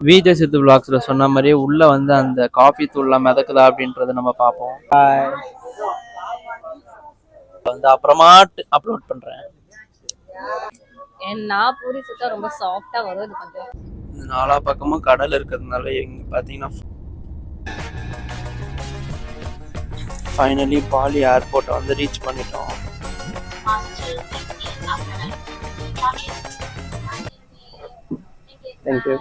விஜய் சித்து பிளாக்ஸில் சொன்ன மாதிரியே உள்ள வந்து அந்த காஃபி தூள்லாம் மிதக்குதா அப்படின்றத நம்ம பார்ப்போம். வந்து அப்புறமாட்டு அப்லோட் பண்றேன். என் நான் பூரி சுத்தா ரொம்ப சாஃப்டா வரும் இது கொஞ்சம் இந்த நாலா பக்கமும் கடல் இருக்கிறதுனால இங்க பாத்தீங்கன்னா ஃபைனலி பாலி ஏர்போர்ட்டை வந்து ரீச் பண்ணிட்டோம். தேங்க்யூ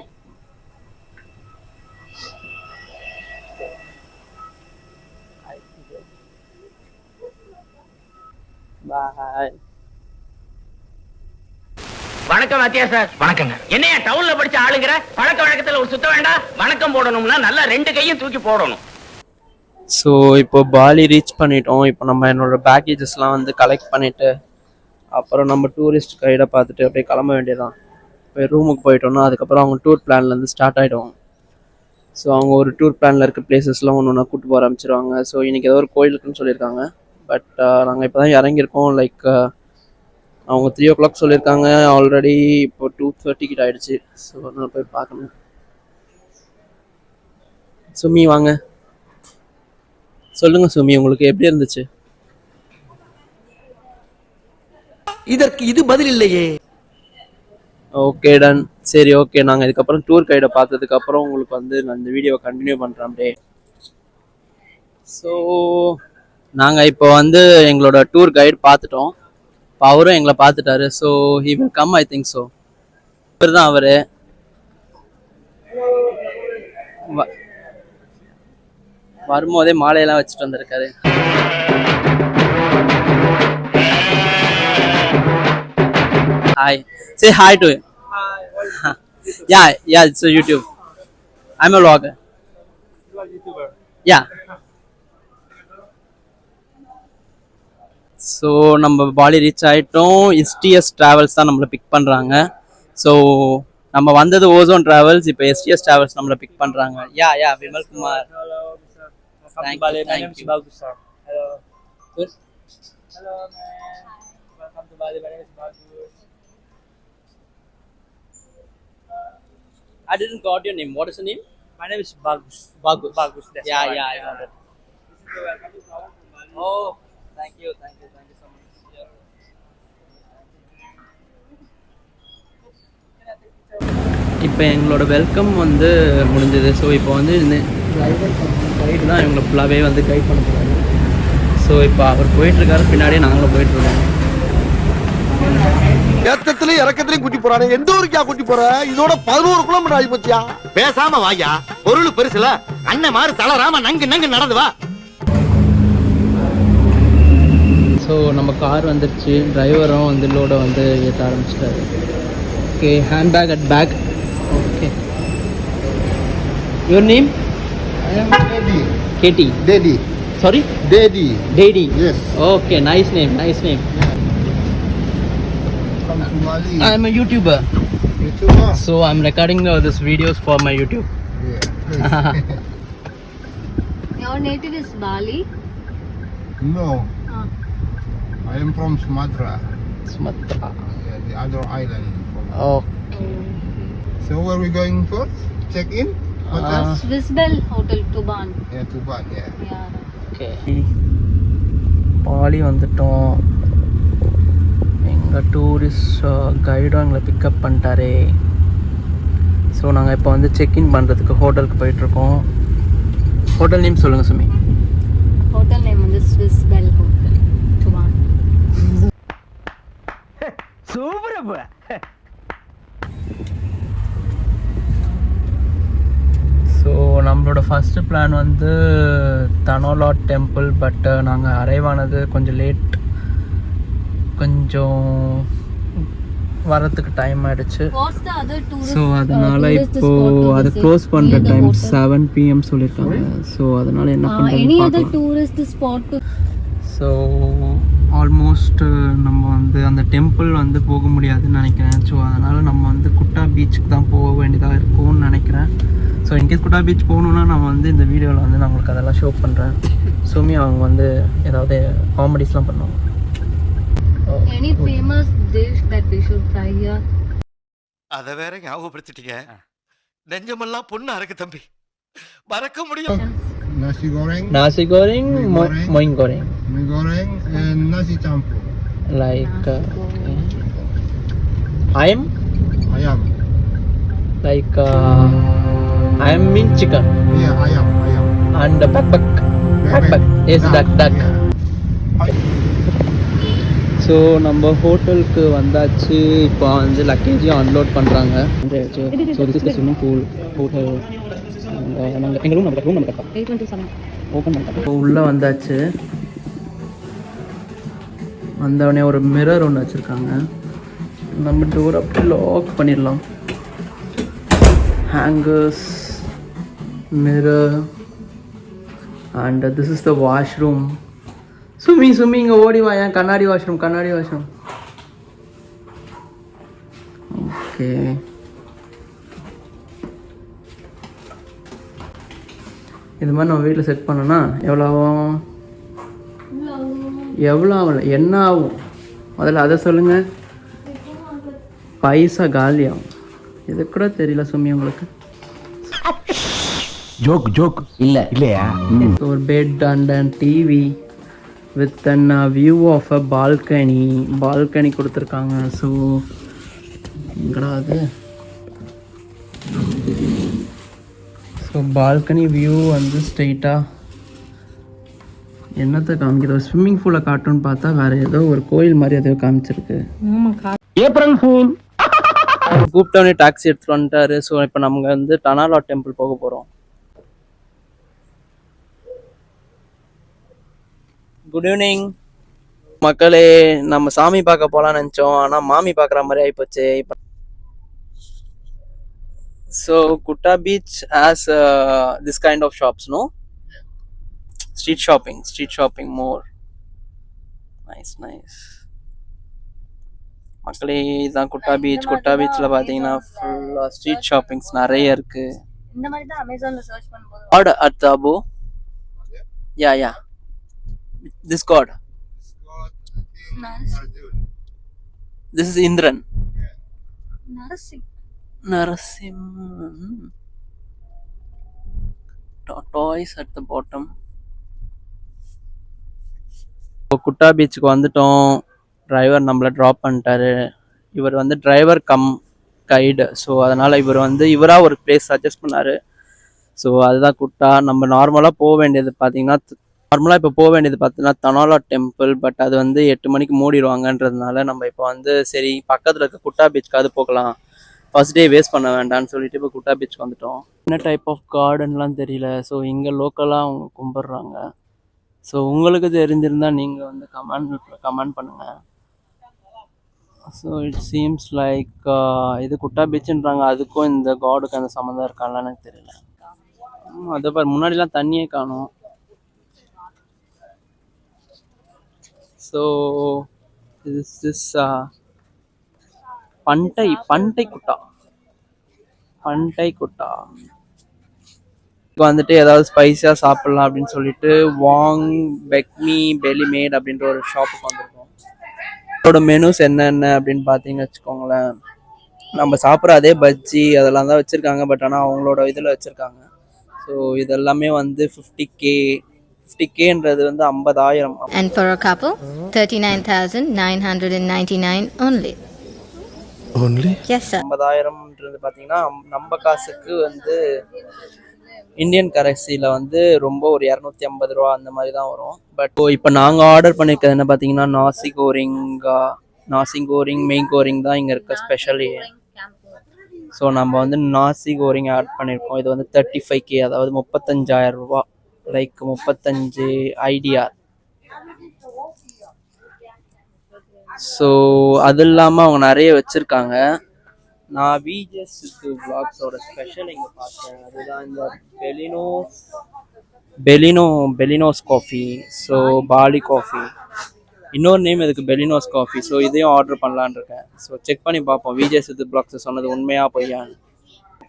வணக்கம் அத்தியா சார். வணக்கங்க. என்னையா டவுன்ல படிச்ச ஆளுங்கிற? பழக்க வழக்கத்துல ஒரு சுத்த வேண்டாம்? வணக்கம் போடணும்னா நல்லா ரெண்டு கையும் தூக்கி போடணும். ஸோ இப்போ பாலி ரீச் பண்ணிட்டோம். இப்போ நம்ம என்னோட பேக்கேஜஸ்லாம் வந்து கலெக்ட் பண்ணிட்டு அப்புறம் நம்ம டூரிஸ்ட் கைடை பார்த்துட்டு அப்படியே கிளம்ப வேண்டியதான் இப்போ ரூமுக்கு போயிட்டோம்னா அதுக்கப்புறம் அவங்க டூர் பிளான்லேருந்து ஸ்டார்ட் ஆகிடும் ஸோ அவங்க ஒரு டூர் பிளானில் இருக்க பிளேசஸ்லாம் ஒன்று ஒன்றா கூட்டு போக ஆரம்பிச்சிருவாங்க. ஸோ இன்றைக்கி ஏதோ ஒரு கோயிலுக்குன்னு சொல்லியிருக்காங்க. பட் நாங்கள் இப்போ தான் இறங்கியிருக்கோம். லைக் அவங்க த்ரீ ஓ கிளாக் சொல்லியிருக்காங்க. ஆல்ரெடி இப்போ டூ தேர்ட்டி கிட்ட ஆயிடுச்சு. ஸோ அதனால் போய் பார்க்கணும். சுமி வாங்க. சொல்லுங்க சுமி உங்களுக்கு எப்படி இருந்துச்சு? இதற்கு இது பதில் இல்லையே. ஓகே டன் சரி ஓகே நாங்கள் இதுக்கப்புறம் டூர் கைடை பார்த்ததுக்கு அப்புறம் உங்களுக்கு வந்து நான் இந்த வீடியோவை கண்டினியூ பண்ணுறேன் அப்படியே. ஸோ நாங்கள் இப்போ வந்து எங்களோட டூர் கைடு பார்த்துட்டோம். இப்போ அவரும் எங்களை பார்த்துட்டாரு. So he will come I think so இவர் தான் அவர் வரும்போதே மாலையெல்லாம் வச்சுட்டு வந்திருக்காரு. Hi say hi to yeah yeah it's YouTube I am a I'm yeah vlogger. You are YouTuber? Yeah. So நம்ம பாலி ரீச் ஆகிட்டோம் எஸ்டிஎஸ் ட்ராவல்ஸ் தான் நம்மளை பிக் பண்ணுறாங்க ஸோ நம்ம வந்தது ஓசோன் ட்ராவல்ஸ் இப்போ எஸ்டிஎஸ் ட்ராவல்ஸ் நம்மளை பிக் பண்ணுறாங்க yeah yeah Vimal Kumar. I didn't got your name. What is your name? My name is Bagus. Bagus. Bagus, that's yeah, yeah, I got it. Oh, thank you, thank you, thank you so much. Yeah. இப்போ எங்களோட welcome வந்து முடிஞ்சது. So இப்போ வந்து இந்த guide தான் இவங்களை ஃபுல்லாகவே வந்து கைட் பண்ண போகிறாரு ஸோ இப்போ அவர் போயிட்டுருக்காரு. பின்னாடியே நாங்களும் போயிட்டுருக்கோம். ஏத்தத்திலயும் இறக்கத்திலயும் கூட்டி போறானே. எந்த ஊருக்கா கூட்டி போற? இதோட பதினோரு கிலோமீட்டர் ஆகி போச்சியா? பேசாம வாயா பொருள் பெருசுல. அண்ணன் மாதிரி தளராம நங்கு நங்கு நடந்து வா. ஸோ நம்ம கார் வந்துருச்சு. டிரைவரும் வந்து லோடை வந்து ஏற்ற ஆரம்பிச்சிட்டாரு. Okay hand bag at bag okay your name Katie daddy sorry daddy daddy yes okay nice name nice name I am a YouTuber so i'm recording uh, this videos for my youtube. Your native is Bali? No, Ah. I am from Sumatra, sumatra yeah, the other island. From. oh So where we going first? Check in? Hotel? Uh, Swiss Bell Hotel Tuban yeah, Tuban, yeah. yeah okay Bali வந்துட்டோம் எங்கள் tourist கைடும் எங்களை pickup பண்ணிட்டாரே so நாங்கள் இப்போ வந்து check in பண்ணுறதுக்கு ஹோட்டலுக்கு போயிட்டுருக்கோம் hotel name சொல்லுங்கள் சுமி hotel name வந்து Swiss Bell Hotel Tuban சூப்பரப்ப ஸோ நம்மளோட ஃபஸ்ட்டு பிளான் வந்து தனோலாட் டெம்பிள் பட் நாங்கள் அரைவ் ஆனது கொஞ்சம் லேட் கொஞ்சம் வரத்துக்கு டைம் ஆயிடுச்சு. ஸோ அதனால uh, tourist இப்போ அதை க்ளோஸ் பண்ணுற டைம்? செவன் பிஎம் சொல்லியிருக்காங்க ஸோ அதனால என்ன பண்ணுறது any other பார்க்கலாம். tourist spot to so almost நம்ம வந்து அந்த டெம்பிள் வந்து போக முடியாதுன்னு நினைக்கிறேன். ஸோ அதனால் நம்ம வந்து குட்டா பீச்சுக்கு தான் போக வேண்டியதாக இருக்கும்னு நினைக்கிறேன். ஸோ இன்கேஸ் குட்டா பீச் போகணுன்னா நான் வந்து இந்த வீடியோவில் வந்து நான் உங்களுக்கு அதெல்லாம் ஷோ பண்ணுறேன் சுமி அவங்க வந்து ஏதாவது காமெடிஸ்லாம் பண்ணுவாங்க. Any famous dish that we should try here? அத வேற ஞாபகப்படுத்திட்டீங்க. நெஞ்சமெல்லாம் பொண்ணா இருக்கு தம்பி. மறக்க முடியும். Nasi goreng, நாசி கோரிங் Mie goreng. மொயின் கோரிங் mie goreng, and nasi campur. Like I'm Ayam. Like ஐம் மீன் chicken Yeah, ayam, ayam. And buck பக் பக் பக் இஸ் டக் டக் ஸோ நம்ம ஹோட்டலுக்கு வந்தாச்சு. இப்போ வந்து லக்கேஜையும் அன்லோட் பண்ணுறாங்க so this is swimming pool hotel நாங்கள் எங்கள் room room eight one two seven open உள்ளே வந்தாச்சு வந்தவொடனே ஒரு மிரர் ஒன்று வச்சுருக்காங்க நம்ம டோர் அப்படி லாக் பண்ணிடலாம். Hangers mirror and this is the washroom Sumi Sumi இங்கே ஓடி வா. ஏன் கண்ணாடி வாஷ்ரூம் கண்ணாடி வாஷ்ரூம் ஓகே இது மாதிரி நம்ம வீட்டில் செட் பண்ணோன்னா எவ்வளோ ஆகும்? எவ்வளோ ஆகும் என்ன ஆகும்? முதல்ல அதை சொல்லுங்கள் பைசா காலி ஆகும் இது கூட தெரியல சுமி உங்களுக்கு. ஜோக் ஜோக் இல்ல. இல்லையா? ஒரு bed and and TV with an view of a balcony balcony கொடுத்துருக்காங்க. ஸோ எங்கடா அது? ஸோ பால்கனி வியூ வந்து ஸ்ட்ரெயிட்டாக என்னத்தை காமிக்குது? ஸ்விம்மிங் பூலை காட்டுன்னு பார்த்தா வேறு ஏதோ ஒரு கோயில் மாதிரி எதையோ காமிச்சிருக்கு. April fool. கூப்பிட்டவனே டாக்ஸி எடுத்துட்டு வந்துட்டாரு. ஸோ இப்போ நம்ம வந்து டனாலா டெம்பிள் போக போகிறோம் குட் ஈவினிங் மக்களே நம்ம சாமி பார்க்க போகலான்னு நினச்சோம். ஆனால் மாமி பார்க்குற மாதிரி ஆகிப்போச்சு இப்போ so Kuta beach has this kind of shops no street shopping street shopping more nice nice மக்களே இதுதான் குட்டா பீச் குட்டா பீச்சில் பார்த்தீங்கன்னா ஃபுல்லாக ஸ்ட்ரீட் ஷாப்பிங்ஸ் நிறைய இருக்கு. இந்த மாதிரி தான் அமேசான்ல சர்ச் பண்ணும்போது God at the above. Yeah, yeah. This God. This is Indran. Narsingh Narasim. Tortoise at the bottom. இப்போ குட்டா பீச்சுக்கு வந்துட்டோம். டிரைவர் நம்மளை ட்ராப் பண்ணிட்டாரு. இவர் வந்து டிரைவர் கம் கைடு ஸோ அதனால் இவர் வந்து இவராக ஒரு பிளேஸ் சஜஸ்ட் பண்ணாரு. ஸோ அதுதான் குட்டா. நம்ம நார்மலாக போக வேண்டியது பார்த்தீங்கன்னா நார்மலாக இப்போ போக வேண்டியது பார்த்தீங்கன்னா தனாலா டெம்பிள் பட் அது வந்து எட்டு மணிக்கு மூடிடுவாங்கன்றதுனால நம்ம இப்போ வந்து சரி பக்கத்தில் இருக்க குட்டா பீச்சுக்காவது போகலாம். ஃபர்ஸ்ட் டே வேஸ்ட் பண்ண வேண்டாம்னு சொல்லிட்டு இப்போ குட்டா பீச் வந்துட்டோம். என்ன டைப் ஆஃப் கார்டன்லாம் தெரியல. ஸோ இங்கே லோக்கலாக அவங்க கும்பிட்றாங்க. ஸோ உங்களுக்கு தெரிஞ்சிருந்தால் நீங்கள் வந்து கமெண்ட் கமெண்ட் பண்ணுங்கள் ஸோ இட் சீம்ஸ் லைக் இது குட்டா பீச்சுன்றாங்க அதுக்கும் இந்த காடுக்கு அந்த சம்மந்தம் இருக்கான்லாம் எனக்கு தெரியல. ஆமா, அதை பாரு முன்னாடிலாம் தண்ணியே காணும். ஸோ திஸ் இஸ் பண்டை பண்டை குட்டா. பண்டை குட்டா. வந்துட்டு ஏதாவது ஸ்பைஸியாக சாப்பிட்லாம் அப்படின்னு சொல்லிட்டு வாங் பெக்மி பெலிமேட் அப்படின்ற ஒரு ஷாப்புக்கு வந்திருக்கோம். இதோட மெனுஸ் என்னென்ன அப்படின்னு பார்த்தீங்கன்னு வச்சுக்கோங்களேன். நம்ம சாப்பிட்ற அதே பஜ்ஜி அதெல்லாம் தான் வச்சுருக்காங்க பட் ஆனால் அவங்களோட இதில் வச்சுருக்காங்க. ஸோ இதெல்லாமே வந்து ஃபிஃப்டி கே ஃபிஃப்டி கேன்றது வந்து ஐம்பதாயிரம். And for cup thirty nine thousand nine hundred and ninety nine only Only? Yes, sir. ஐம்பதாயிரம்ன்றது பார்த்தீங்கன்னா நம்ம காசுக்கு வந்து இந்தியன் கரன்சியில் வந்து ரொம்ப ஒரு இரநூத்தி ஐம்பது ரூபா அந்த மாதிரி தான் வரும். பட் இப்போ நாங்கள் ஆர்டர் பண்ணியிருக்கிறது என்ன பார்த்தீங்கன்னா நாசி கோரிங்கா நாசி கோரிங் மெயின் கோரிங் தான் இங்கே இருக்க ஸ்பெஷலி ஸோ நம்ம வந்து நாசி கோரிங் ஆட் பண்ணியிருக்கோம் இது வந்து தேர்ட்டி ஃபைவ் கே அதாவது முப்பத்தஞ்சாயிரம் ரூபா. லைக் முப்பத்தஞ்சு ஐடிஆர் ஸோ அது இல்லாமல் அவங்க நிறைய வச்சுருக்காங்க. நான் விஜேஸ் பிளாக்ஸோட ஸ்பெஷல் இங்கே பார்த்தேன். அதுதான் இந்த Belino Belino Belinos coffee so Bali coffee இன்னொரு நேம் இதுக்கு பெலினோஸ் காஃபி ஸோ இதையும் ஆர்டர் பண்ணலான்ருக்கேன் ஸோ செக் பண்ணி பார்ப்போம். விஜிஎஸ் சித்து பிளாக்ஸ் சொன்னது உண்மையாக பொய்யான்னு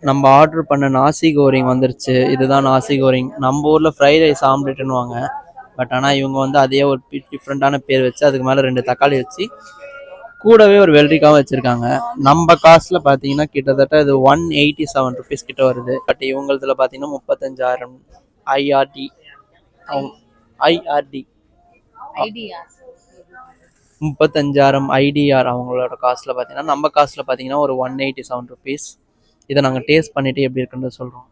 நம்ம ஆர்டர் பண்ண நாசி கோரிங் வந்துருச்சு. இதுதான் நாசி கோரிங் நம்ம ஊரில் ஃப்ரைட் ரைஸ் ஆம்லெட்டுன்னுவாங்க பட் ஆனால் இவங்க வந்து அதே ஒரு டிஃப்ரெண்ட்டான பேர் வச்சு அதுக்கு மேலே ரெண்டு தக்காளி வச்சு கூடவே ஒரு வெள்ளரிக்காவும் வச்சுருக்காங்க. நம்ம காசில் பார்த்தீங்கன்னா கிட்டத்தட்ட இது ஒன் எயிட்டி செவன் ருபீஸ் கிட்ட வருது. பட் இவங்களதுல பார்த்தீங்கன்னா முப்பத்தஞ்சாயிரம் ஐஆர்டி ஐஆர்டி முப்பத்தஞ்சாயிரம் ஐடிஆர் அவங்களோட காஸ்ட்டில் பார்த்தீங்கன்னா நம்ம காஸ்ட்டில் பார்த்தீங்கன்னா ஒரு ஒன் எயிட்டி செவன் ருபீஸ் இதை நாங்கள் டேஸ்ட் பண்ணிட்டு எப்படி இருக்குன்னு சொல்கிறோம்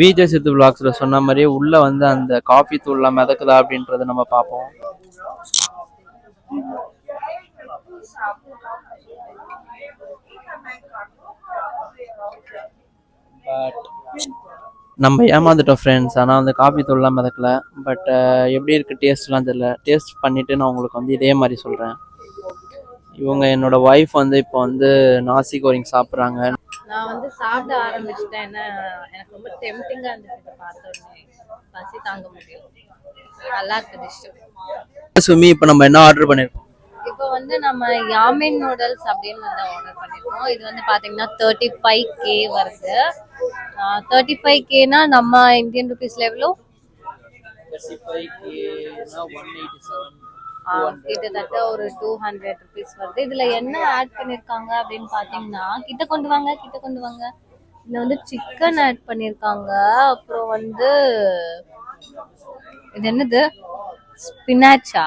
விஜய் சித்து பிளாக்ஸில் சொன்ன மாதிரியே உள்ளே வந்து அந்த காஃபி தூள்லாம் மிதக்குதா அப்படின்றத நம்ம பார்ப்போம். நம்ம ஏமாந்துட்டோம் ஃப்ரெண்ட்ஸ் ஆனால் வந்து காஃபி தூள்லாம் மிதக்கல. பட் எப்படி இருக்குது டேஸ்ட்லாம் தெரியல. டேஸ்ட் பண்ணிவிட்டு நான் உங்களுக்கு வந்து இதே மாதிரி சொல்கிறேன் இவங்க என்னோட ஒய்ஃப் வந்து இப்போ வந்து நாசி கோரிங் சாப்பிட்றாங்க. நான் வந்து சாப்பிட ஆரம்பிச்சிட்டேன். என்ன எனக்கு ரொம்ப டெம்டிங்கா இருந்துச்சு இதை பார்த்த உடனே. பசி தாங்க முடியல. நல்லா இருக்கு டிஷ் சுமி இப்போ நம்ம என்ன ஆர்டர் பண்ணியிருக்கோம் இப்போ வந்து நம்ம யாமின் நூடுல்ஸ் அப்படின்னு வந்து ஆர்டர் பண்ணிருக்கோம். இது வந்து பாத்தீங்கன்னா தேர்ட்டி ஃபைவ் கே வருது தேர்ட்டி ஃபைவ் கேனா நம்ம இந்தியன் ருபீஸ்ல எவ்வளோ ஆ, கிட்டத்தட்ட ஒரு டூ ஹண்ட்ரட் ருபீஸ் வருது. இதுல என்ன ஆட் பண்ணிருக்காங்க அப்படின்னு பாத்தீங்கன்னா கிட்ட கொண்டு வாங்க கிட்ட கொண்டு வாங்க. இதுல வந்து சிக்கன் ஆட் பண்ணிருக்காங்க. அப்புறம் வந்து இது என்னது? ஸ்பினாச்சா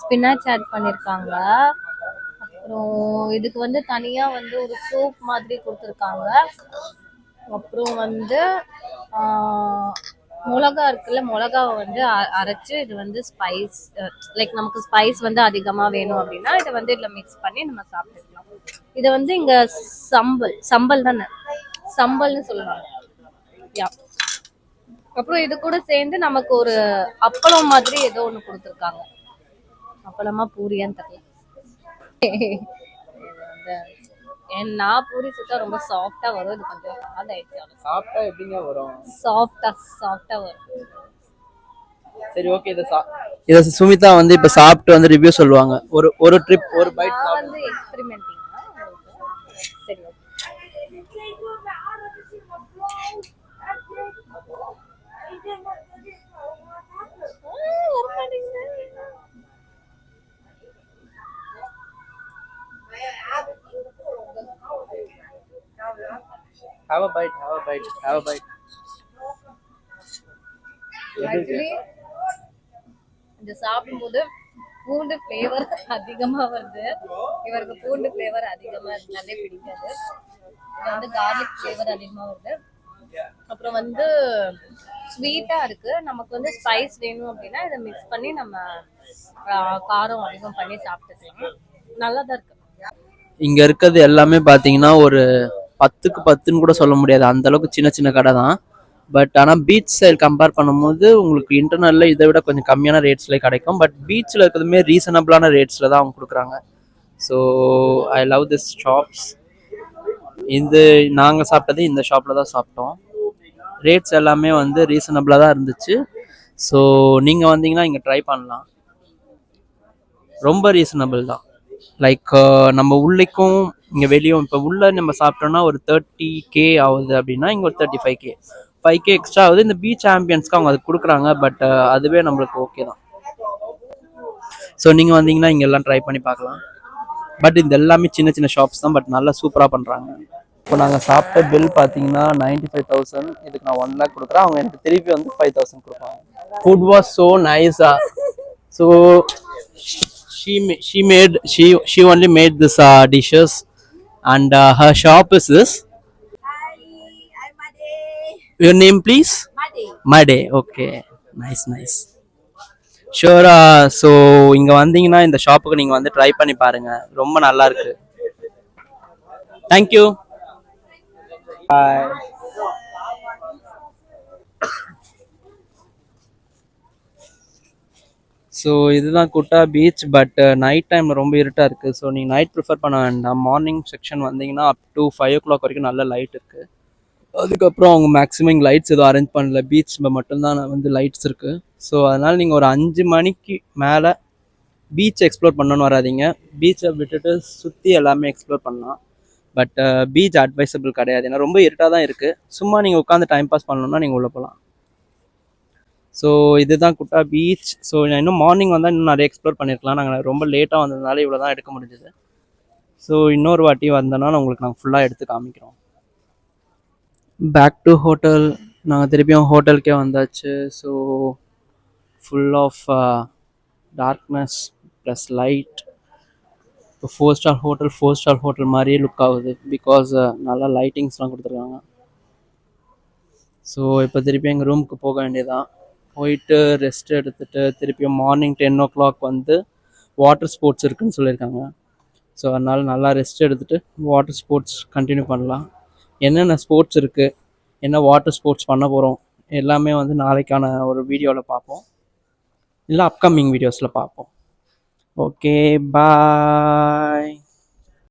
ஸ்பினாச் ஆட் பண்ணிருக்காங்க. அப்புறம் இதுக்கு வந்து தனியா வந்து ஒரு சூப் மாதிரி கொடுத்துருக்காங்க. அப்புறம் வந்து மிளகா இருக்குல்ல மிளகாவை வந்து அ- அரைச்சு இது வந்து ஸ்பைஸ் லைக் நமக்கு ஸ்பைஸ் வந்து அதிகமா வேணும் அப்படின்னா இதை வந்து இதுல மிக்ஸ் பண்ணி நம்ம சாப்பிட்டுக்கலாம். இது வந்து இங்க சம்பல் சம்பல் தானே? சம்பல்னு சொல்லுவாங்க. யா அப்புறம் இது கூட சேர்ந்து நமக்கு ஒரு அப்பளம் மாதிரி ஏதோ ஒண்ணு கொடுத்துருக்காங்க. அப்பளமா பூரியான்னு தெரியல. வந்து என் நான் பூரி சுத்தா ரொம்ப சாஃப்டா வரும். இது கொஞ்சம் ஹார்ட் ஆயிடுச்சு சாப்பிட்டா எப்படிங்க வரும்? சாஃப்டா சாஃப்டா வரும். சரி ஓகே இதை சா இதை சுமிதா வந்து இப்போ சாப்பிட்டு வந்து ரிவ்யூ சொல்லுவாங்க. ஒரு ஒரு ட்ரிப் ஒரு பைட் நான் வந்து எக்ஸ்பெரிமெண்டிங் சரி okay have a bite have a bite have a bite actually இது சாப்பிடும்போது பூண்டு ஃப்ளேவர் அதிகமா வருது. இவருக்கு பூண்டு ஃப்ளேவர் அதிகமா இருந்தாலே பிடிக்காது. இது வந்து கார்லிக் ஃப்ளேவர் அதிகமா வருது. அப்புறம் வந்து ஸ்வீட்டா இருக்கு. நமக்கு வந்து ஸ்பைஸ் வேணும் அப்படின்னா இதை மிக்ஸ் பண்ணி நம்ம காரம் அதிகம் பண்ணி சாப்பிட்டுக்கலாம். நல்லா தான் இருக்கு. இங்க இருக்கிறது எல்லாமே பாத்தீங்கன்னா ஒரு பத்துக்கு பத்துன்னு கூட சொல்ல முடியாது. அந்த அளவுக்கு சின்ன சின்ன கடை தான். பட் ஆனால் பீச் சைடு கம்பேர் பண்ணும்போது உங்களுக்கு இன்டர்னல்ல இதை விட கொஞ்சம் கம்மியான ரேட்ஸ்ல கிடைக்கும். பட் பீச்சில் இருக்கிறதுமே ரீசனபிளான ரேட்ஸ்ல தான் அவங்க கொடுக்குறாங்க. So I love this shops இது நாங்கள் சாப்பிட்டது இந்த ஷாப்பில் தான் சாப்பிட்டோம். ரேட்ஸ் எல்லாமே வந்து ரீசனபிளாக தான் இருந்துச்சு. ஸோ நீங்கள் வந்தீங்கன்னா இங்கே ட்ரை பண்ணலாம். ரொம்ப ரீசனபிள் தான். லைக் நம்ம உள்ளேக்கும் இங்கே வெளியும் இப்போ உள்ள நம்ம சாப்பிட்டோம்னா ஒரு தேர்ட்டி கே ஆகுது அப்படின்னா இங்கே ஒரு thirty five K five K extra ஆகுது. இந்த பீச் ஆம்பியன்ஸ்க்கு அவங்க அது கொடுக்குறாங்க பட் அதுவே நம்மளுக்கு ஓகே தான். ஸோ நீங்கள் வந்தீங்கன்னா இங்கே எல்லாம் ட்ரை பண்ணி பார்க்கலாம். பட் இது எல்லாமே சின்ன சின்ன ஷாப்ஸ் தான் பட் நல்லா சூப்பராக பண்ணுறாங்க இப்போ நாங்கள் சாப்பிட்ட பில் பார்த்தீங்கன்னா நைன்டி ஃபைவ் தௌசண்ட் இதுக்கு நான் ஒன் லேக் கொடுக்குறேன். அவங்க எனக்கு திருப்பி வந்து ஃபைவ் தௌசண்ட் கொடுப்பாங்க. ஃபுட் வாஸ் ஸோ நைஸா so she she made she she only made this dishes and uh, her shop is this? Hi, I'm Made. your name please? Made. Made, okay. Nice nice. Sure so இங்கே வந்தீங்கன்னா இந்த ஷாப்புக்கு நீங்கள் வந்து try பண்ணி பாருங்கள் ரொம்ப நல்லா இருக்கு. தேங்க்யூ பாய் ஸோ இதுதான் குட்டா பீச் பட் நைட் டைமில் ரொம்ப இருட்டாக இருக்குது ஸோ நீங்கள் நைட் ப்ரிஃபர் பண்ண வேண்டாம். மார்னிங் செக்ஷன் வந்தீங்கன்னா up to five o'clock வரைக்கும் நல்ல லைட் இருக்குது அதுக்கப்புறம் அவங்க மேக்ஸிமம் லைட்ஸ் எதுவும் அரேஞ்ச் பண்ணல. பீச் மட்டும்தான் வந்து லைட்ஸ் இருக்குது ஸோ அதனால் நீங்கள் ஒரு அஞ்சு மணிக்கு மேலே பீச் எக்ஸ்ப்ளோர் பண்ணணும்னு வராதீங்க. பீச்சை விட்டுட்டு சுற்றி எல்லாமே எக்ஸ்ப்ளோர் பண்ணலாம். பட் பீச் அட்வைசபிள் கிடையாது. ஏன்னா ரொம்ப இருட்டாக தான் இருக்குது சும்மா நீங்கள் உட்காந்து டைம் பாஸ் பண்ணணும்னா நீங்கள் உள்ளே போகலாம் ஸோ இதுதான் குட்டா பீச் ஸோ இன்னும் மார்னிங் வந்தால் இன்னும் நிறைய எக்ஸ்ப்ளோர் பண்ணியிருக்கலாம் நாங்கள் ரொம்ப லேட்டாக வந்ததுனால இவ்வளோ தான் எடுக்க முடிஞ்சது. ஸோ இன்னொரு வாட்டி வந்தோன்னா நான் உங்களுக்கு நாங்கள் ஃபுல்லாக எடுத்து காமிக்கிறோம். பேக் டு ஹோட்டல் நாங்கள் திருப்பியும் ஹோட்டலுக்கே வந்தாச்சு. So full of darkness plus light இப்போ four star hotel four star hotel மாதிரியே லுக் ஆகுது. பிகாஸ் uh, நல்லா லைட்டிங்ஸ்லாம் கொடுத்துருக்காங்க. ஸோ இப்போ திருப்பி எங்கள் ரூமுக்கு போக வேண்டியதான் போயிட்டு ரெஸ்ட் எடுத்துகிட்டு திருப்பியும் மார்னிங் டென் ஓ கிளாக் வந்து வாட்டர் ஸ்போர்ட்ஸ் இருக்குன்னு சொல்லியிருக்காங்க. ஸோ அதனால் நல்லா ரெஸ்ட் எடுத்துகிட்டு வாட்டர் ஸ்போர்ட்ஸ் கண்டினியூ பண்ணலாம். என்னென்ன ஸ்போர்ட்ஸ் இருக்குது என்ன வாட்டர் ஸ்போர்ட்ஸ் பண்ண போகிறோம் எல்லாமே வந்து நாளைக்கான ஒரு வீடியோவில் பார்ப்போம். இல்லை அப்கமிங் வீடியோஸில் பார்ப்போம். Okay bye